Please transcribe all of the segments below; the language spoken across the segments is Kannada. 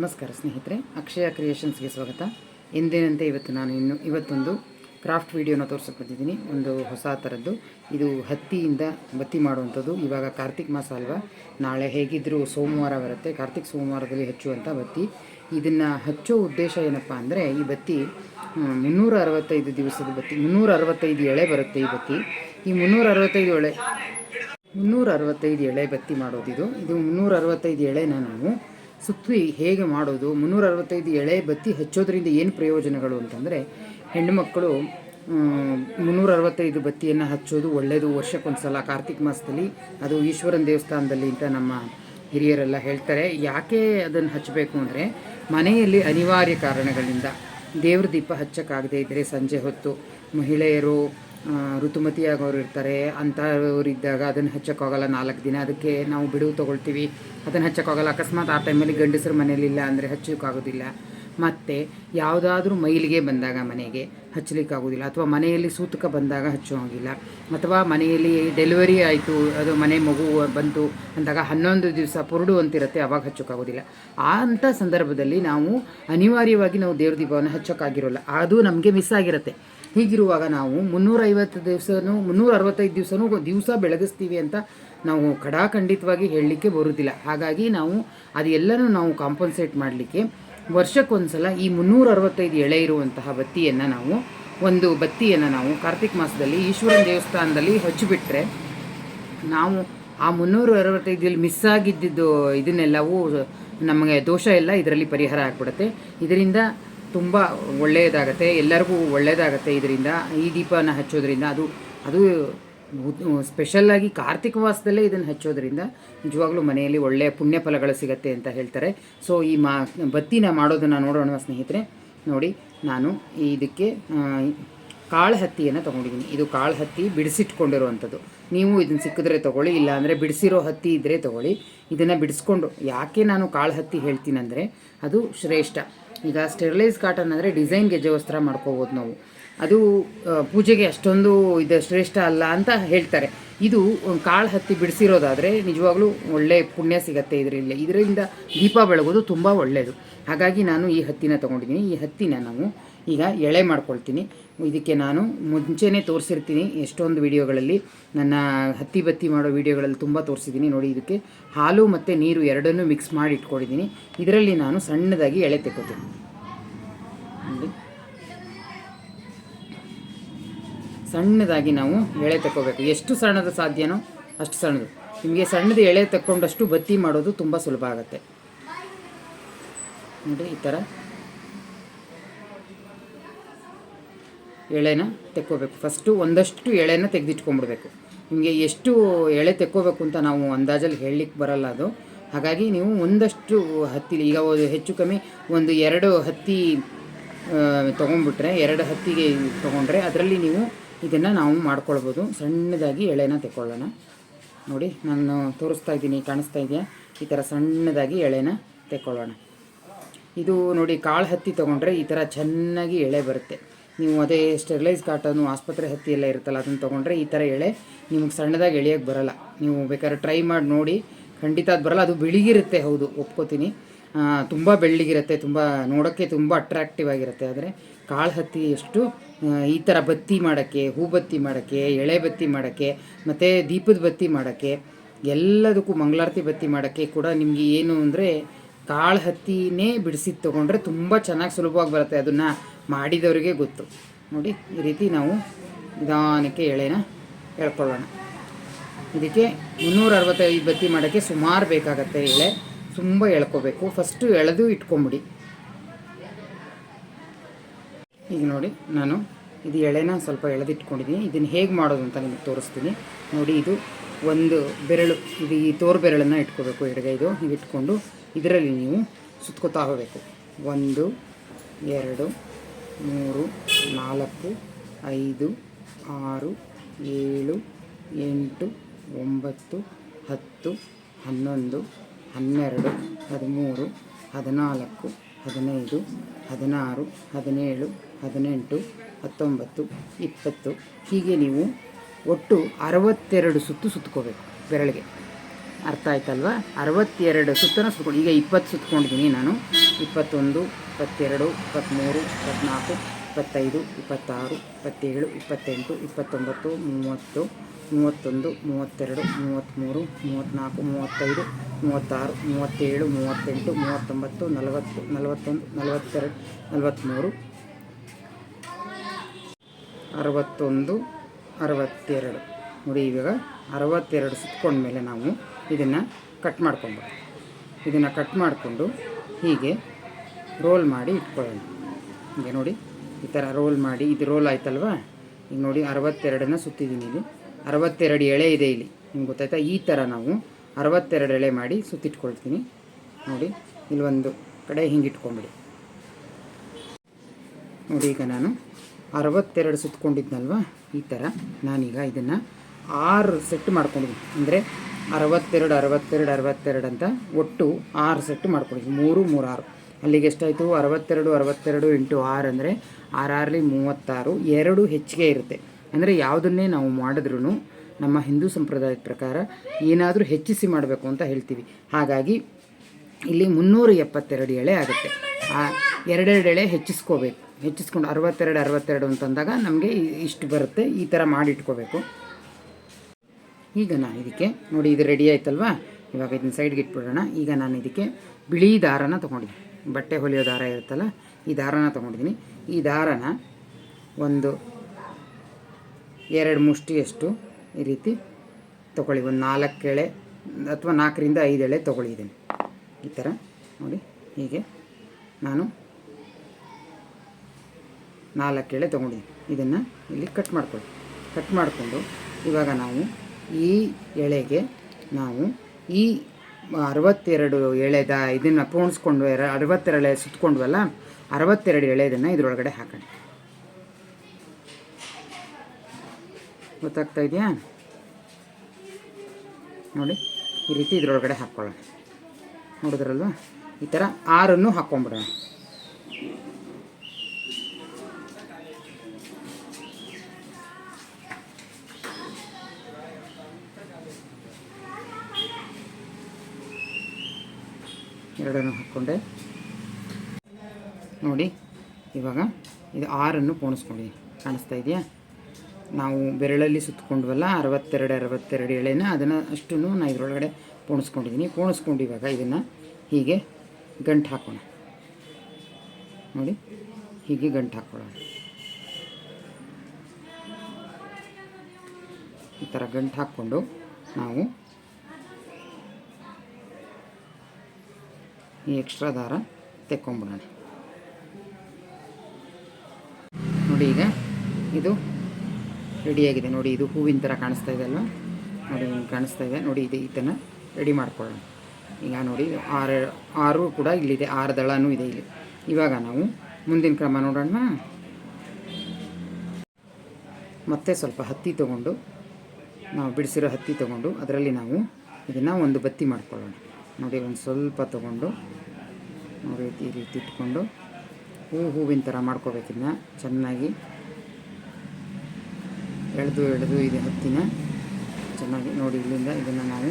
ನಮಸ್ಕಾರ ಸ್ನೇಹಿತರೆ, ಅಕ್ಷಯ ಕ್ರಿಯೇಷನ್ಸ್ಗೆ ಸ್ವಾಗತ. ಎಂದಿನಂತೆ ಇವತ್ತು ನಾನು ಇನ್ನು ಇವತ್ತೊಂದು ಕ್ರಾಫ್ಟ್ ವಿಡಿಯೋನ ತೋರ್ಸಕ್ಕೆ ಬಂದಿದ್ದೀನಿ. ಒಂದು ಹೊಸ ಥರದ್ದು. ಇದು ಹತ್ತಿಯಿಂದ ಬತ್ತಿ ಮಾಡುವಂಥದ್ದು. ಇವಾಗ ಕಾರ್ತಿಕ್ ಮಾಸ ಅಲ್ವಾ? ನಾಳೆ ಹೇಗಿದ್ದರೂ ಸೋಮವಾರ ಬರುತ್ತೆ. ಕಾರ್ತಿಕ್ ಸೋಮವಾರದಲ್ಲಿ ಹಚ್ಚುವಂಥ ಬತ್ತಿ. ಇದನ್ನು ಹಚ್ಚೋ ಉದ್ದೇಶ ಏನಪ್ಪ ಅಂದರೆ, ಈ ಬತ್ತಿ ಮುನ್ನೂರ ಅರವತ್ತೈದು ದಿವಸದ ಬತ್ತಿ ಮುನ್ನೂರ ಅರವತ್ತೈದು ಎಳೆ ಬರುತ್ತೆ ಈ ಬತ್ತಿ. ಈ ಮುನ್ನೂರ ಅರವತ್ತೈದು ಎಳೆ ಮುನ್ನೂರ ಅರವತ್ತೈದು ಎಳೆ ಬತ್ತಿ ಮಾಡೋದಿದು. ಇದು ಮುನ್ನೂರ ಅರವತ್ತೈದು ಎಳೆನ ನಾವು ಸುತ್ತಿ ಹೇಗೆ ಮಾಡೋದು? ಮುನ್ನೂರ ಅರವತ್ತೈದು ಎಳೆ ಬತ್ತಿ ಹಚ್ಚೋದ್ರಿಂದ ಏನು ಪ್ರಯೋಜನಗಳು ಅಂತಂದರೆ, ಹೆಣ್ಣುಮಕ್ಕಳು ಮುನ್ನೂರ ಅರವತ್ತೈದು ಬತ್ತಿಯನ್ನು ಹಚ್ಚೋದು ಒಳ್ಳೆಯದು ವರ್ಷಕ್ಕೊಂದು ಸಲ ಕಾರ್ತಿಕ್ ಮಾಸದಲ್ಲಿ ಅದು ಈಶ್ವರನ ದೇವಸ್ಥಾನದಲ್ಲಿ ಅಂತ ನಮ್ಮ ಹಿರಿಯರೆಲ್ಲ ಹೇಳ್ತಾರೆ. ಯಾಕೆ ಅದನ್ನು ಹಚ್ಚಬೇಕು ಅಂದರೆ, ಮನೆಯಲ್ಲಿ ಅನಿವಾರ್ಯ ಕಾರಣಗಳಿಂದ ದೇವ್ರ ದೀಪ ಹಚ್ಚಕ್ಕಾಗದೇ ಇದ್ದರೆ ಸಂಜೆ ಹೊತ್ತು ಮಹಿಳೆಯರು ಋತುಮತಿಯಾಗೋರು ಇರ್ತಾರೆ. ಅಂಥವ್ರಿದ್ದಾಗ ಅದನ್ನು ಹಚ್ಚೋಕ್ಕಾಗಲ್ಲ ನಾಲ್ಕು ದಿನ. ಅದಕ್ಕೆ ನಾವು ಬಿಡುವು ತೊಗೊಳ್ತೀವಿ. ಅದನ್ನು ಹಚ್ಚೋಕ್ಕಾಗಲ್ಲ. ಅಕಸ್ಮಾತ್ ಆ ಟೈಮಲ್ಲಿ ಗಂಡಸರು ಮನೇಲಿಲ್ಲ ಅಂದರೆ ಹಚ್ಚೋಕ್ಕಾಗೋದಿಲ್ಲ. ಮತ್ತು ಯಾವುದಾದ್ರೂ ಮೈಲಿಗೆ ಬಂದಾಗ ಮನೆಗೆ ಹಚ್ಚಲಿಕ್ಕಾಗೋದಿಲ್ಲ. ಅಥವಾ ಮನೆಯಲ್ಲಿ ಸೂತಕ ಬಂದಾಗ ಹಚ್ಚೋ ಹಾಗಿಲ್ಲ. ಅಥವಾ ಮನೆಯಲ್ಲಿ ಡೆಲಿವರಿ ಆಯಿತು, ಅದು ಮನೆ ಮಗು ಬಂತು ಅಂದಾಗ ಹನ್ನೊಂದು ದಿವಸ ಪುರುಡು ಅಂತಿರುತ್ತೆ ಆವಾಗ ಹಚ್ಚೋಕ್ಕಾಗೋದಿಲ್ಲ. ಆ ಅಂಥ ಸಂದರ್ಭದಲ್ಲಿ ನಾವು ಅನಿವಾರ್ಯವಾಗಿ ನಾವು ದೇವ್ರ ದೀಪವನ್ನು ಹಚ್ಚೋಕ್ಕಾಗಿರೋಲ್ಲ. ಅದು ನಮಗೆ ಮಿಸ್ ಆಗಿರುತ್ತೆ. ಹೀಗಿರುವಾಗ ನಾವು ಮುನ್ನೂರೈವತ್ತು ದಿವಸನೂ ಮುನ್ನೂರ ಅರವತ್ತೈದು ದಿವಸನೂ ದಿವಸ ಬೆಳಗಿಸ್ತೀವಿ ಅಂತ ನಾವು ಖಡಾಖಂಡಿತವಾಗಿ ಹೇಳಲಿಕ್ಕೆ ಬರುವುದಿಲ್ಲ. ಹಾಗಾಗಿ ನಾವು ಅದೆಲ್ಲನೂ ನಾವು ಕಾಂಪನ್ಸೇಟ್ ಮಾಡಲಿಕ್ಕೆ ವರ್ಷಕ್ಕೊಂದ್ಸಲ ಈ ಮುನ್ನೂರ ಅರವತ್ತೈದು ಎಳೆ ಇರುವಂತಹ ಬತ್ತಿಯನ್ನು ನಾವು, ಒಂದು ಬತ್ತಿಯನ್ನು ನಾವು ಕಾರ್ತಿಕ್ ಮಾಸದಲ್ಲಿ ಈಶ್ವರನ ದೇವಸ್ಥಾನದಲ್ಲಿ ಹಚ್ಚಿಬಿಟ್ರೆ ನಾವು ಆ ಮುನ್ನೂರ ಅರವತ್ತೈದಲ್ಲಿ ಮಿಸ್ ಆಗಿದ್ದಿದ್ದು ಇದನ್ನೆಲ್ಲವೂ ನಮಗೆ ದೋಷ ಎಲ್ಲ ಇದರಲ್ಲಿ ಪರಿಹಾರ ಆಗಿಬಿಡುತ್ತೆ. ಇದರಿಂದ ತುಂಬ ಒಳ್ಳೆಯದಾಗತ್ತೆ, ಎಲ್ಲರಿಗೂ ಒಳ್ಳೆಯದಾಗತ್ತೆ ಇದರಿಂದ, ಈ ದೀಪನ ಹಚ್ಚೋದ್ರಿಂದ. ಅದು ಅದು ಸ್ಪೆಷಲ್ಲಾಗಿ ಕಾರ್ತಿಕ ಮಾಸದಲ್ಲೇ ಇದನ್ನು ಹಚ್ಚೋದ್ರಿಂದ ನಿಜವಾಗ್ಲೂ ಮನೆಯಲ್ಲಿ ಒಳ್ಳೆಯ ಪುಣ್ಯ ಫಲಗಳು ಸಿಗತ್ತೆ ಅಂತ ಹೇಳ್ತಾರೆ. ಸೊ ಈ ಮಾ, ಬತ್ತಿನ ಮಾಡೋದನ್ನು ನೋಡೋಣ ಸ್ನೇಹಿತರೆ. ನೋಡಿ, ನಾನು ಇದಕ್ಕೆ ಕಾಳು ಹತ್ತಿಯನ್ನು ತೊಗೊಂಡಿದ್ದೀನಿ. ಇದು ಕಾಳು ಹತ್ತಿ ಬಿಡಿಸಿಟ್ಕೊಂಡಿರುವಂಥದ್ದು. ನೀವು ಇದನ್ನು ಸಿಕ್ಕಿದ್ರೆ ತೊಗೊಳ್ಳಿ, ಇಲ್ಲಾಂದರೆ ಬಿಡಿಸಿರೋ ಹತ್ತಿ ಇದ್ದರೆ ತೊಗೊಳ್ಳಿ. ಇದನ್ನು ಬಿಡಿಸ್ಕೊಂಡು, ಯಾಕೆ ನಾನು ಕಾಳು ಹತ್ತಿ ಹೇಳ್ತೀನಂದರೆ, ಅದು ಶ್ರೇಷ್ಠ. ಈಗ ಸ್ಟೆರಿಲೈಸ್ ಕಾಟನ್ ಅಂದರೆ ಡಿಸೈನ್ ಗೆಜ್ಜೆ ವಸ್ತ್ರ ಮಾಡ್ಕೋಬೋದು ನಾವು. ಅದು ಪೂಜೆಗೆ ಅಷ್ಟೊಂದು ಇದು ಶ್ರೇಷ್ಠ ಅಲ್ಲ ಅಂತ ಹೇಳ್ತಾರೆ. ಇದು ಕಾಳು ಹತ್ತಿ ಬಿಡಿಸಿರೋದಾದರೆ ನಿಜವಾಗ್ಲೂ ಒಳ್ಳೆ ಪುಣ್ಯ ಸಿಗತ್ತೆ ಇದರಿಂದ ಇದರಿಂದ ದೀಪ ಬೆಳಗೋದು ತುಂಬ ಒಳ್ಳೆಯದು ಹಾಗಾಗಿ ನಾನು ಈ ಹತ್ತಿನ ತೊಗೊಂಡಿದ್ದೀನಿ. ಈ ಹತ್ತಿನ ನಾವು ಈಗ ಎಳೆ ಮಾಡ್ಕೊಳ್ತೀನಿ. ಇದಕ್ಕೆ ನಾನು ಮುಂಚೆನೇ ತೋರಿಸಿರ್ತೀನಿ ಎಷ್ಟೊಂದು ವಿಡಿಯೋಗಳಲ್ಲಿ. ನನ್ನ ಹತ್ತಿ ಬತ್ತಿ ಮಾಡೋ ವಿಡಿಯೋಗಳಲ್ಲಿ ತುಂಬ ತೋರಿಸಿದ್ದೀನಿ. ನೋಡಿ, ಇದಕ್ಕೆ ಹಾಲು ಮತ್ತು ನೀರು ಎರಡನ್ನೂ ಮಿಕ್ಸ್ ಮಾಡಿ ಇಟ್ಕೊಂಡಿದ್ದೀನಿ. ಇದರಲ್ಲಿ ನಾನು ಸಣ್ಣದಾಗಿ ಎಳೆ ತೆಕ್ಕೋತೀನಿ. ಸಣ್ಣದಾಗಿ ನಾವು ಎಳೆ ತಗೋಬೇಕು ಎಷ್ಟು ಸಣ್ಣದ ಸಾಧ್ಯನೋ ಅಷ್ಟು ಸಣ್ಣದು. ನಿಮಗೆ ಸಣ್ಣದು ಎಳೆ ತಕ್ಕೊಂಡಷ್ಟು ಬತ್ತಿ ಮಾಡೋದು ತುಂಬ ಸುಲಭ ಆಗುತ್ತೆ. ನೋಡಿ, ಈ ಥರ ಎಳೆನ ತೆಕ್ಕೋಬೇಕು. ಫಸ್ಟು ಒಂದಷ್ಟು ಎಳೆನ ತೆಗೆದಿಟ್ಕೊಂಡ್ಬಿಡ್ಬೇಕು ನಿಮಗೆ ಎಷ್ಟು ಎಳೆ ತೆಕ್ಕೋಬೇಕು ಅಂತ ನಾವು ಅಂದಾಜಲ್ಲಿ ಹೇಳಲಿಕ್ಕೆ ಬರಲ್ಲ ಅದು. ಹಾಗಾಗಿ ನೀವು ಒಂದಷ್ಟು ಹತ್ತಿ ಈಗ ಹೆಚ್ಚು ಕಮ್ಮಿ ಒಂದು ಎರಡು ಹತ್ತಿ ತೊಗೊಂಡ್ಬಿಟ್ರೆ ಎರಡು ಹತ್ತಿಗೆ ತೊಗೊಂಡ್ರೆ ಅದರಲ್ಲಿ ನೀವು ಇದನ್ನು ನಾವು ಮಾಡ್ಕೊಳ್ಬೋದು. ಸಣ್ಣದಾಗಿ ಎಳೆನ ತೆಕ್ಕೊಳ್ಳೋಣ. ನೋಡಿ, ನಾನು ತೋರಿಸ್ತಾ ಇದ್ದೀನಿ, ಕಾಣಿಸ್ತಾ ಇದೆಯಾ? ಈ ಥರ ಸಣ್ಣದಾಗಿ ಎಳೆನ ತೆಕ್ಕೊಳ್ಳೋಣ. ಇದು ನೋಡಿ, ಕಾಳು ಹತ್ತಿ ತೊಗೊಂಡ್ರೆ ಈ ಥರ ಚೆನ್ನಾಗಿ ಎಳೆ ಬರುತ್ತೆ. ನೀವು ಅದೇ ಸ್ಟೆರಿಲೈಸ್ ಕಾಟನು ಆಸ್ಪತ್ರೆ ಹತ್ತಿ ಎಲ್ಲ ಇರುತ್ತಲ್ಲ, ಅದನ್ನು ತೊಗೊಂಡ್ರೆ ಈ ಥರ ಎಳೆ ನಿಮಗೆ ಸಣ್ಣದಾಗಿ ಎಳೆಯೋಕ್ಕೆ ಬರೋಲ್ಲ. ನೀವು ಬೇಕಾದ್ರೆ ಟ್ರೈ ಮಾಡಿ ನೋಡಿ, ಖಂಡಿತ ಅದು ಬರಲ್ಲ, ಅದು ಬಿಳಿಗಿರುತ್ತೆ, ಹೌದು, ಒಪ್ಕೋತೀನಿ. ತುಂಬ ಬೆಳ್ಳಿಗಿರುತ್ತೆ, ತುಂಬ ನೋಡೋಕ್ಕೆ ತುಂಬ ಅಟ್ರಾಕ್ಟಿವ್ ಆಗಿರುತ್ತೆ. ಆದರೆ ಕಾಳು ಹತ್ತಿ ಎಷ್ಟು ಈ ಥರ ಬತ್ತಿ ಮಾಡೋಕ್ಕೆ, ಹೂ ಬತ್ತಿ ಮಾಡೋಕ್ಕೆ, ಎಳೆ ಬತ್ತಿ ಮಾಡೋಕ್ಕೆ, ಮತ್ತು ದೀಪದ ಬತ್ತಿ ಮಾಡೋಕ್ಕೆ, ಎಲ್ಲದಕ್ಕೂ ಮಂಗಳಾರತಿ ಬತ್ತಿ ಮಾಡೋಕ್ಕೆ ಕೂಡ ನಿಮಗೆ ಏನು ಅಂದರೆ ಕಾಳು ಹತ್ತಿನೇ ಬಿಡಿಸಿ ತೊಗೊಂಡ್ರೆ ತುಂಬ ಚೆನ್ನಾಗಿ ಸುಲಭವಾಗಿ ಬರುತ್ತೆ. ಅದನ್ನು ಮಾಡಿದವರಿಗೆ ಗೊತ್ತು. ನೋಡಿ, ಈ ರೀತಿ ನಾವು ನಿಧಾನಕ್ಕೆ ಎಳೆನ ಎಳ್ಕೊಳ್ಳೋಣ. ಇದಕ್ಕೆ ಮುನ್ನೂರ ಅರವತ್ತೈದು ಬತ್ತಿ ಮಾಡೋಕ್ಕೆ ಸುಮಾರು ಬೇಕಾಗತ್ತೆ ಎಳೆ. ತುಂಬ ಎಳ್ಕೋಬೇಕು. ಫಸ್ಟು ಎಳೆದು ಇಟ್ಕೊಂಬಿಡಿ. ಈಗ ನೋಡಿ, ನಾನು ಇದು ಎಳೆನ ಸ್ವಲ್ಪ ಎಳೆದಿಟ್ಕೊಂಡಿದ್ದೀನಿ ಇದನ್ನು ಹೇಗೆ ಮಾಡೋದು ಅಂತ ನಿಮಗೆ ತೋರಿಸ್ತೀನಿ. ನೋಡಿ, ಇದು ಒಂದು ಬೆರಳು. ಇದು ಈ ತೋರು ಬೆರಳನ್ನು ಇಟ್ಕೋಬೇಕು. ಎಡಗೈದು. ಇದು ಇಟ್ಕೊಂಡು ಇದರಲ್ಲಿ ನೀವು ಸುತ್ಕೋತಾ ಹೋಗಬೇಕು. ಒಂದು, ಎರಡು, ಮೂರು, ನಾಲ್ಕು, ಐದು, ಆರು, ಏಳು, ಎಂಟು, ಒಂಬತ್ತು, ಹತ್ತು, ಹನ್ನೊಂದು, ಹನ್ನೆರಡು, ಹದಿಮೂರು, ಹದಿನಾಲ್ಕು, ಹದಿನೈದು, ಹದಿನಾರು, ಹದಿನೇಳು, ಹದಿನೆಂಟು, ಹತ್ತೊಂಬತ್ತು, ಇಪ್ಪತ್ತು. ಹೀಗೆ ನೀವು ಒಟ್ಟು ಅರವತ್ತೆರಡು ಸುತ್ತು ಸುತ್ಕೋಬೇಕು ಬೆರಳಿಗೆ. ಅರ್ಥ ಆಯ್ತಲ್ವಾ? ಅರವತ್ತೆರಡು ಸುತ್ತನ ಸುತ್ಕೊಂಡು ಈಗ ಇಪ್ಪತ್ತು ಸುತ್ಕೊಂಡಿದ್ದೀನಿ ನಾನು. ಇಪ್ಪತ್ತೊಂದು, ಇಪ್ಪತ್ತೆರಡು ಇಪ್ಪತ್ತ್ಮೂರು ಇಪ್ಪತ್ತ್ನಾಲ್ಕು ಇಪ್ಪತ್ತೈದು, ಇಪ್ಪತ್ತಾರು, ಇಪ್ಪತ್ತೇಳು, ಇಪ್ಪತ್ತೆಂಟು, ಇಪ್ಪತ್ತೊಂಬತ್ತು, ಮೂವತ್ತು, ಮೂವತ್ತೊಂದು, ಮೂವತ್ತೆರಡು ಮೂವತ್ತ್ಮೂರು ಮೂವತ್ತ್ನಾಲ್ಕು ಮೂವತ್ತೈದು, ಮೂವತ್ತಾರು, ಮೂವತ್ತೇಳು, ಮೂವತ್ತೆಂಟು, ಮೂವತ್ತೊಂಬತ್ತು, ನಲವತ್ತು, ನಲವತ್ತೊಂದು, ನಲವತ್ತೆರಡು ನಲವತ್ತ್ಮೂರು ಅರವತ್ತೊಂದು, ಅರವತ್ತೆರಡು. ನೋಡಿ ಇವಾಗ ಅರವತ್ತೆರಡು ಸುತ್ಕೊಂಡ್ಮೇಲೆ ನಾವು ಇದನ್ನು ಕಟ್ ಮಾಡ್ಕೊಂಬೋದು ಇದನ್ನು ಕಟ್ ಮಾಡಿಕೊಂಡು ಹೀಗೆ ರೋಲ್ ಮಾಡಿ ಇಟ್ಕೊಳ್ಳೋಣ. ಹೀಗೆ ನೋಡಿ, ಈ ಥರ ರೋಲ್ ಮಾಡಿ, ಇದು ರೋಲ್ ಆಯ್ತಲ್ವಾ? ಈಗ ನೋಡಿ, ಅರವತ್ತೆರಡನ್ನ ಸುತ್ತಿದ್ದೀನಿ ಇಲ್ಲಿ. ಅರವತ್ತೆರಡು ಎಳೆ ಇದೆ ಇಲ್ಲಿ. ನಿಮ್ಗೆ ಗೊತ್ತಾಯ್ತಾ? ಈ ಥರ ನಾವು ಅರವತ್ತೆರಡು ಎಳೆ ಮಾಡಿ ಸುತ್ತಿಟ್ಕೊಳ್ತೀನಿ. ನೋಡಿ, ಇಲ್ಲಿ ಒಂದು ಕಡೆ ಹಿಂಗೆ ಇಟ್ಕೊಂಬಿಡಿ. ನೋಡಿ, ಈಗ ನಾನು ಅರವತ್ತೆರಡು ಸುತ್ತಕೊಂಡಿದ್ನಲ್ವ ಈ ಥರ ನಾನೀಗ ಇದನ್ನು ಆರು ಸೆಟ್ ಮಾಡ್ಕೊಂಡಿದ್ದೀನಿ. ಅಂದರೆ ಅರವತ್ತೆರಡು ಅರವತ್ತೆರಡು ಅರವತ್ತೆರಡು ಅಂತ ಒಟ್ಟು ಆರು ಸೆಟ್ ಮಾಡ್ಕೊಡಿ ಮೂರು ಮೂರು ಆರು. ಅಲ್ಲಿಗೆ ಎಷ್ಟಾಯಿತು? ಅರವತ್ತೆರಡು ಅರವತ್ತೆರಡು ಇಂಟು ಆರು ಅಂದರೆ ಆರಾರಲ್ಲಿ ಮೂವತ್ತಾರು. ಎರಡು ಹೆಚ್ಚಿಗೆ ಇರುತ್ತೆ. ಅಂದರೆ ಯಾವುದನ್ನೇ ನಾವು ಮಾಡಿದ್ರೂ ನಮ್ಮ ಹಿಂದೂ ಸಂಪ್ರದಾಯದ ಪ್ರಕಾರ ಏನಾದರೂ ಹೆಚ್ಚಿಸಿ ಮಾಡಬೇಕು ಅಂತ ಹೇಳ್ತೀವಿ. ಹಾಗಾಗಿ ಇಲ್ಲಿ ಮುನ್ನೂರ ಎಪ್ಪತ್ತೆರಡು ಎಳೆ ಆಗುತ್ತೆ. ಆ ಎರಡೆರಡು ಎಳೆ ಹೆಚ್ಚಿಸ್ಕೋಬೇಕು. ಹೆಚ್ಚಿಸ್ಕೊಂಡು ಅರವತ್ತೆರಡು ಅರವತ್ತೆರಡು ಅಂತಂದಾಗ ನಮಗೆ ಇಷ್ಟು ಬರುತ್ತೆ. ಈ ಥರ ಮಾಡಿಟ್ಕೋಬೇಕು. ಈಗ ನಾನು ಇದಕ್ಕೆ ನೋಡಿ ಇದು ರೆಡಿ ಆಯ್ತಲ್ವಾ? ಇವಾಗ ಇದನ್ನ ಸೈಡ್ಗೆ ಇಟ್ಬಿಡೋಣ. ಈಗ ನಾನು ಇದಕ್ಕೆ ಬಿಳಿ ದಾರನ ತೊಗೊಂಡಿದ್ದೀನಿ. ಬಟ್ಟೆ ಹೊಲಿಯೋ ದಾರ ಇರುತ್ತಲ್ಲ, ಈ ದಾರನ ತೊಗೊಂಡಿದ್ದೀನಿ. ಈ ದಾರನ ಒಂದು ಎರಡು ಮುಷ್ಟಿಯಷ್ಟು ಈ ರೀತಿ ತೊಗೊಳ್ಳಿ. ಒಂದು ನಾಲ್ಕು ಎಳೆ ಅಥವಾ ನಾಲ್ಕರಿಂದ ಐದು ಎಳೆ ತೊಗೊಳ್ಳಿದ್ದೀನಿ. ಈ ಥರ ನೋಡಿ, ಹೀಗೆ ನಾನು ನಾಲ್ಕು ಎಳೆ ತೊಗೊಂಡಿದ್ದೀನಿ. ಇದನ್ನು ಇಲ್ಲಿ ಕಟ್ ಮಾಡ್ಕೊಳ್ಳಿ. ಕಟ್ ಮಾಡಿಕೊಂಡು ಇವಾಗ ನಾವು ಈ ಎಳೆಗೆ ನಾವು ಈ ಅರವತ್ತೆರಡು ಎಳೆದ ಇದನ್ನು ಪೋಣಿಸ್ಕೊಂಡು ಅರವತ್ತೆರಡು ಎಳೆ ಸುತ್ತಕೊಂಡ್ವಲ್ಲ ಅರವತ್ತೆರಡು ಎಳೆದನ್ನು ಇದರೊಳಗಡೆ ಹಾಕೋಣ. ಗೊತ್ತಾಗ್ತಾ ಇದೆಯಾ? ನೋಡಿ, ಈ ರೀತಿ ಇದರೊಳಗಡೆ ಹಾಕ್ಕೊಳ್ಳೋಣ ನೋಡಿದ್ರಲ್ವ? ಈ ಥರ ಆರನ್ನು ಹಾಕ್ಕೊಂಬಿಡೋಣ ಎರಡನ್ನು ಹಾಕ್ಕೊಂಡೆ. ನೋಡಿ, ಇವಾಗ ಇದು ಆರನ್ನು ಪೋಣಿಸ್ಕೊಳ್ಳಿ. ಕಾಣಿಸ್ತಾ ಇದೆಯಾ? ನಾವು ಬೆರಳಲ್ಲಿ ಸುತ್ತಕೊಂಡ್ವಲ್ಲ, ಅರವತ್ತೆರಡು ಅರವತ್ತೆರಡು ಎಳೆನ ಅದನ್ನು ಅಷ್ಟು ನಾನು ಇದರೊಳಗಡೆ ಪೋಣಿಸ್ಕೊಂಡಿದ್ದೀನಿ ಪೋಣಿಸ್ಕೊಂಡು ಇವಾಗ ಇದನ್ನು ಹೀಗೆ ಗಂಟು ಹಾಕೋಣ. ನೋಡಿ, ಹೀಗೆ ಗಂಟು ಹಾಕ್ಕೊಳ್ಳೋಣ ಈ ಥರ ಗಂಟು ಹಾಕ್ಕೊಂಡು ನಾವು ಈ ಎಕ್ಸ್ಟ್ರಾ ದಾರ ತೆಕ್ಕೊಂಬಿಡೋಣ. ನೋಡಿ ಈಗ ಇದು ರೆಡಿಯಾಗಿದೆ ನೋಡಿ ಇದು ಹೂವಿನ ಥರ ಕಾಣಿಸ್ತಾ ಇದೆ ಅಲ್ವಾ? ನೋಡಿ ಹಿಂಗೆ ಕಾಣಿಸ್ತಾ ಇದೆ. ನೋಡಿ ಇದು ಇದನ್ನು ರೆಡಿ ಮಾಡ್ಕೊಳ್ಳೋಣ. ಈಗ ನೋಡಿ ಆರು ಆರು ಕೂಡ ಇಲ್ಲಿದೆ. ಆರು ದಳನೂ ಇದೆ ಇಲ್ಲಿ. ಇವಾಗ ನಾವು ಮುಂದಿನ ಕ್ರಮ ನೋಡೋಣ. ಮತ್ತೆ ಸ್ವಲ್ಪ ಹತ್ತಿ ತಗೊಂಡು, ನಾವು ಬಿಡಿಸಿರೋ ಹತ್ತಿ ತಗೊಂಡು, ಅದರಲ್ಲಿ ನಾವು ಇದನ್ನು ಒಂದು ಬತ್ತಿ ಮಾಡ್ಕೊಳ್ಳೋಣ. ನೋಡಿ ಒಂದು ಸ್ವಲ್ಪ ತಗೊಂಡು. ನೋಡಿ ಈ ರೀತಿ ಇಟ್ಕೊಂಡು ಹೂ ಹೂವಿನ ಥರ ಮಾಡ್ಕೋಬೇಕಿನ್ನ ಚೆನ್ನಾಗಿ ಎಳೆದು ಎಳೆದು ಇದು ಹತ್ತಿನ ಚೆನ್ನಾಗಿ ನೋಡಿ ಇಲ್ಲಿಂದ ಇದನ್ನು ನಾವು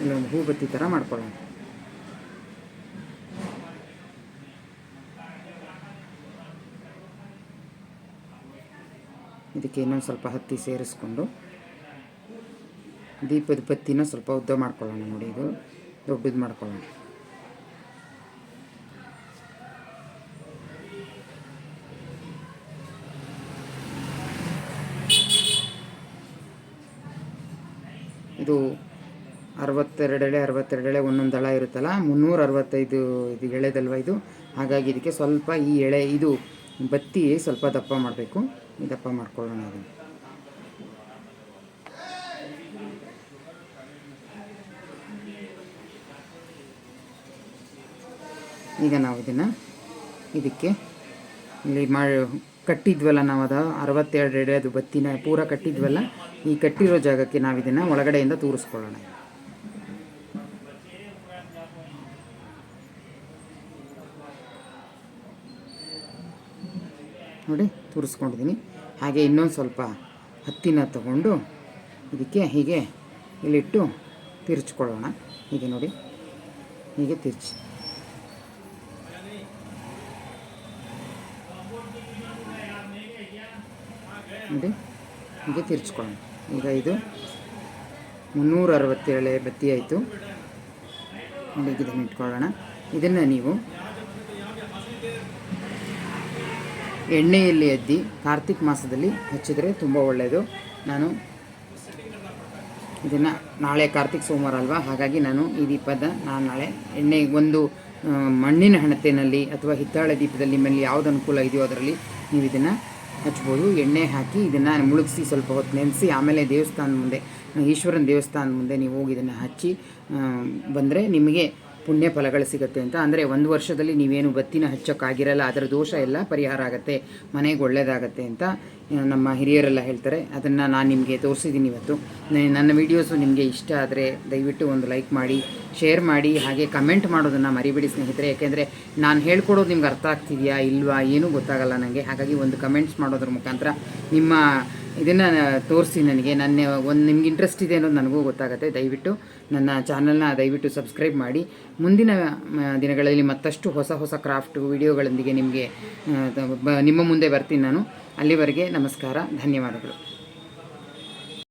ಇಲ್ಲೊಂದು ಹೂ ಬತ್ತಿ ಥರ ಮಾಡ್ಕೊಳ್ಳೋಣ. ಇದಕ್ಕೆ ಇನ್ನೊಂದು ಸ್ವಲ್ಪ ಹತ್ತಿ ಸೇರಿಸ್ಕೊಂಡು ದೀಪದ ಬತ್ತಿನ ಸ್ವಲ್ಪ ಉದ್ದ ಮಾಡ್ಕೊಳ್ಳೋಣ ನೋಡಿ ಇದು. ದೊಡ್ಡದು ಮಾಡ್ಕೊಳ್ಳೋಣ. ಇದು ಅರವತ್ತೆರಡು ಎಳೆ ಅರವತ್ತೆರಡು ಎಳೆ ಒಂದೊಂದು ದಳ ಇರುತ್ತಲ್ಲ ಮುನ್ನೂರ ಅರವತ್ತೈದು ಇದು ಎಳೆದಲ್ವ ಇದು? ಹಾಗಾಗಿ ಇದಕ್ಕೆ ಸ್ವಲ್ಪ ಈ ಎಳೆ, ಇದು ಬತ್ತಿ ಸ್ವಲ್ಪ ದಪ್ಪ ಮಾಡಬೇಕು. ದಪ್ಪ ಮಾಡ್ಕೊಳ್ಳೋಣ ಅದನ್ನು. ಈಗ ನಾವು ಇದನ್ನು ಇದಕ್ಕೆ ಇಲ್ಲಿ ಮಾಡಿ ಕಟ್ಟಿದ್ವಲ್ಲ ನಾವು ಅದು ಅರವತ್ತೆರಡು ಎಡೆ ಅದು ಬತ್ತಿನ ಪೂರ ಕಟ್ಟಿದ್ವಲ್ಲ, ಈ ಕಟ್ಟಿರೋ ಜಾಗಕ್ಕೆ ನಾವು ಇದನ್ನು ಒಳಗಡೆಯಿಂದ ತೂರಿಸ್ಕೊಳ್ಳೋಣ. ನೋಡಿ ತೂರಿಸ್ಕೊಂಡಿದ್ದೀನಿ ಹಾಗೆ ಇನ್ನೊಂದು ಸ್ವಲ್ಪ ಹತ್ತಿನ ತಗೊಂಡು ಇದಕ್ಕೆ ಹೀಗೆ ಇಲ್ಲಿಟ್ಟು ತಿರ್ಚ್ಕೊಳ್ಳೋಣ. ಹೀಗೆ ನೋಡಿ, ಹೀಗೆ ತಿರ್ಚಿ ಇದು ಹೀಗೆ ತಿರ್ಚ್ಕೊಳ್ಳೋಣ ಈಗ ಇದು ಮುನ್ನೂರ ಅರವತ್ತೇಳೆ ಬತ್ತಿ ಆಯಿತು. ನೋಡಿ ಇದನ್ನು ಇಟ್ಕೊಳ್ಳೋಣ. ಇದನ್ನು ನೀವು ಎಣ್ಣೆಯಲ್ಲಿ ಎದ್ದಿ ಕಾರ್ತಿಕ್ ಮಾಸದಲ್ಲಿ ಹಚ್ಚಿದರೆ ತುಂಬ ಒಳ್ಳೆಯದು ನಾನು ಇದನ್ನು ನಾಳೆ ಕಾರ್ತಿಕ್ ಸೋಮವಾರ ಅಲ್ವಾ? ಹಾಗಾಗಿ ನಾನು ಈ ದೀಪದ ನಾನು ನಾಳೆ ಎಣ್ಣೆ ಒಂದು ಮಣ್ಣಿನ ಹಣತೆಯಲ್ಲಿ ಅಥವಾ ಹಿತ್ತಾಳೆ ದೀಪದಲ್ಲಿ ನಿಮ್ಮಲ್ಲಿ ಯಾವುದು ಅನುಕೂಲ ಇದೆಯೋ ಅದರಲ್ಲಿ ನೀವು ಇದನ್ನು ಹಚ್ಬೋದು, ಎಣ್ಣೆ ಹಾಕಿ ಇದನ್ನು ಮುಳುಗಿಸಿ ಸ್ವಲ್ಪ ಹೊತ್ತು ನೆನೆಸಿ, ಆಮೇಲೆ ದೇವಸ್ಥಾನದ ಮುಂದೆ, ಈಶ್ವರನ ದೇವಸ್ಥಾನದ ಮುಂದೆ ನೀವು ಹೋಗಿ ಇದನ್ನು ಹಚ್ಚಿ ಬಂದರೆ ನಿಮಗೆ ಪುಣ್ಯ ಫಲಗಳು ಸಿಗುತ್ತೆ ಅಂತ. ಅಂದರೆ ಒಂದು ವರ್ಷದಲ್ಲಿ ನೀವೇನು ಬತ್ತಿನ ಹಚ್ಚೋಕ್ಕಾಗಿರಲ್ಲ, ಅದರ ದೋಷ ಎಲ್ಲ ಪರಿಹಾರ ಆಗುತ್ತೆ, ಮನೆಗೆ ಒಳ್ಳೆಯದಾಗತ್ತೆ ಅಂತ ನಮ್ಮ ಹಿರಿಯರೆಲ್ಲ ಹೇಳ್ತಾರೆ. ಅದನ್ನು ನಾನು ನಿಮಗೆ ತೋರಿಸಿದ್ದೀನಿ ಇವತ್ತು. ನನ್ನ ವೀಡಿಯೋಸು ನಿಮಗೆ ಇಷ್ಟ ಆದರೆ ದಯವಿಟ್ಟು ಒಂದು ಲೈಕ್ ಮಾಡಿ ಶೇರ್ ಮಾಡಿ, ಹಾಗೆ ಕಮೆಂಟ್ ಮಾಡೋದನ್ನು ಮರಿಬೇಡಿ ಸ್ನೇಹಿತರೆ. ಯಾಕೆಂದರೆ ನಾನು ಹೇಳ್ಕೊಡೋದು ನಿಮ್ಗೆ ಅರ್ಥ ಆಗ್ತಿದೆಯಾ, ಇಲ್ವಾ, ಏನೂ ಗೊತ್ತಾಗಲ್ಲ ನನಗೆ ಹಾಗಾಗಿ ಒಂದು ಕಮೆಂಟ್ಸ್ ಮಾಡೋದ್ರ ಮುಖಾಂತರ ನಿಮ್ಮ ಇದನ್ನು ತೋರಿಸಿ ನನಗೆ. ನನ್ನ ಒಂದು ನಿಮ್ಗೆ ಇಂಟ್ರೆಸ್ಟ್ ಇದೆ ಅನ್ನೋದು ನನಗೂ ಗೊತ್ತಾಗುತ್ತೆ. ದಯವಿಟ್ಟು ನನ್ನ ಚಾನಲ್ನ ದಯವಿಟ್ಟು ಸಬ್ಸ್ಕ್ರೈಬ್ ಮಾಡಿ. ಮುಂದಿನ ದಿನಗಳಲ್ಲಿ ಮತ್ತಷ್ಟು ಹೊಸ ಹೊಸ ಕ್ರಾಫ್ಟ್ ವಿಡಿಯೋಗಳೊಂದಿಗೆ ನಿಮಗೆ ನಿಮ್ಮ ಮುಂದೆ ಬರ್ತೀನಿ ನಾನು. ಅಲ್ಲಿವರೆಗೆ ನಮಸ್ಕಾರ. ಧನ್ಯವಾದಗಳು.